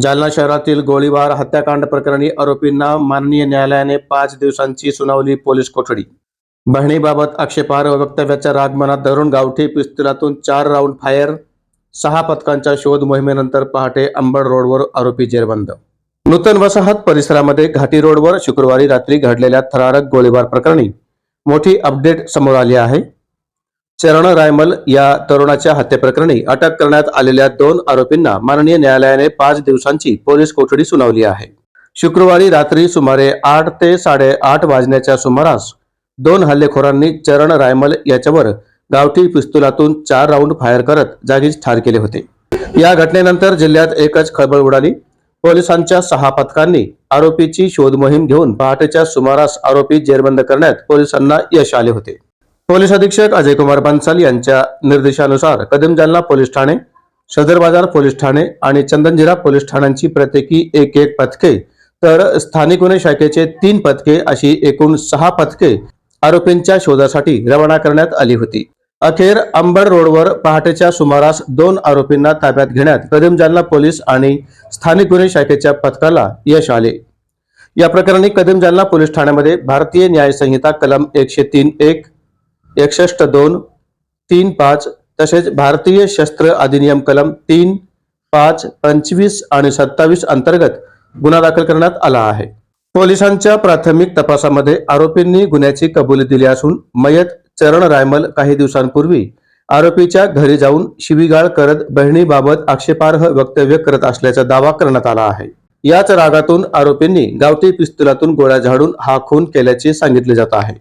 जालना शहरातील गोळीबार हत्याकांड प्रकरणी आरोपींना माननीय न्यायालयाने पाच दिवसांची सुनावली पोलीस कोठडी. बहिणीबाबत आक्षेपार्ह वक्तव्याच्या रागमनात धरून गावठी पिस्तुलातून चार राऊंड फायर सहा पथकांच्या शोध मोहिमेनंतर पहाटे अंबड रोडवर आरोपी जेरबंद. नूतन वसाहत परिसरामध्ये घाटी रोडवर शुक्रवारी रात्री घडलेल्या थरारक गोळीबार प्रकरणी मोठी अपडेट समोर आली आहे. चरण रायमल या तरुणाच्या हत्येप्रकरणी अटक करण्यात आलेल्या दोन आरोपींना माननीय न्यायालयाने पाच दिवसांची पोलीस कोठडी सुनावली आहे. शुक्रवारी रात्री सुमारे आठ ते साडेआठ वाजण्याच्या सुमारास दोन हल्लेखोरांनी चरण रायमल याच्यावर गावठी पिस्तुलातून चार राऊंड फायर करत जागीच ठार केले होते. या घटनेनंतर जिल्ह्यात एकच खळबळ उडाली. पोलिसांच्या सहा पथकांनी आरोपीची शोध मोहीम घेऊन पहाटेच्या सुमारास आरोपी जेरबंद करण्यात पोलिसांना यश आले होते. पोलीस अधीक्षक अजय कुमार बन्सल यांच्या निर्देशानुसार कदम जालना पोलीस ठाणे सदर बाजार पोलीस ठाणे आणि चंदनजिरा पोलीस ठाण्यांची प्रत्येकी एक एक पथके तर स्थानिक गुन्हे शाखेचे तीन पथके अशी एकूण सहा पथके आरोपींच्या शोधासाठी रवाना करण्यात आली होती. अखेर अंबड रोडवर पहाटेच्या सुमारास दोन आरोपींना ताब्यात घेण्यात कदम जालना पोलीस आणि स्थानिक गुन्हे शाखेच्या पथकाला यश आले. या प्रकरणी कदम जालना पोलीस ठाण्यामध्ये भारतीय न्याय संहिता कलम एकशे तीन एक एकसष्ट दोन तीन पाच तसेच भारतीय शस्त्र अधिनियम कलम तीन पाच पंचवीस आणि सत्तावीस अंतर्गत गुन्हा दाखल करण्यात आला आहे. पोलिसांच्या प्राथमिक तपासामध्ये आरोपींनी गुन्ह्याची कबुली दिली असून मयत चरण रायमल काही दिवसांपूर्वी आरोपीच्या घरी जाऊन शिवीगाळ करत बहिणीबाबत आक्षेपार्ह वक्तव्य करत असल्याचा दावा करण्यात आला आहे. याच रागातून आरोपींनी गावठी पिस्तुलातून गोळ्या झाडून हा खून केल्याचे सांगितले जात आहे.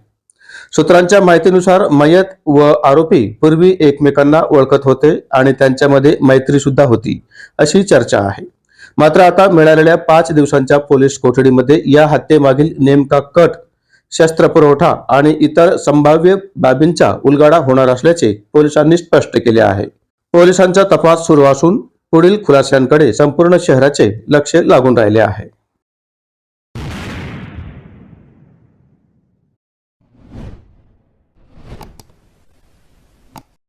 सूत्रांच्या माहितीनुसार मयत व आरोपी पूर्वी एकमेकांना ओळखत होते आणि त्यांच्यामध्ये मैत्री सुद्धा होती अशी चर्चा आहे. मात्र आता मिळालेल्या पाच दिवसांच्या पोलीस कोठडीमध्ये या हत्येमागील नेमका कट शस्त्रपुरवठा आणि इतर संभाव्य बाबींचा उलगाडा होणार असल्याचे पोलिसांनी स्पष्ट केले आहे. पोलिसांचा तपास सुरू असून पुढील खुलाश्यांकडे संपूर्ण शहराचे लक्ष लागून राहिले आहे.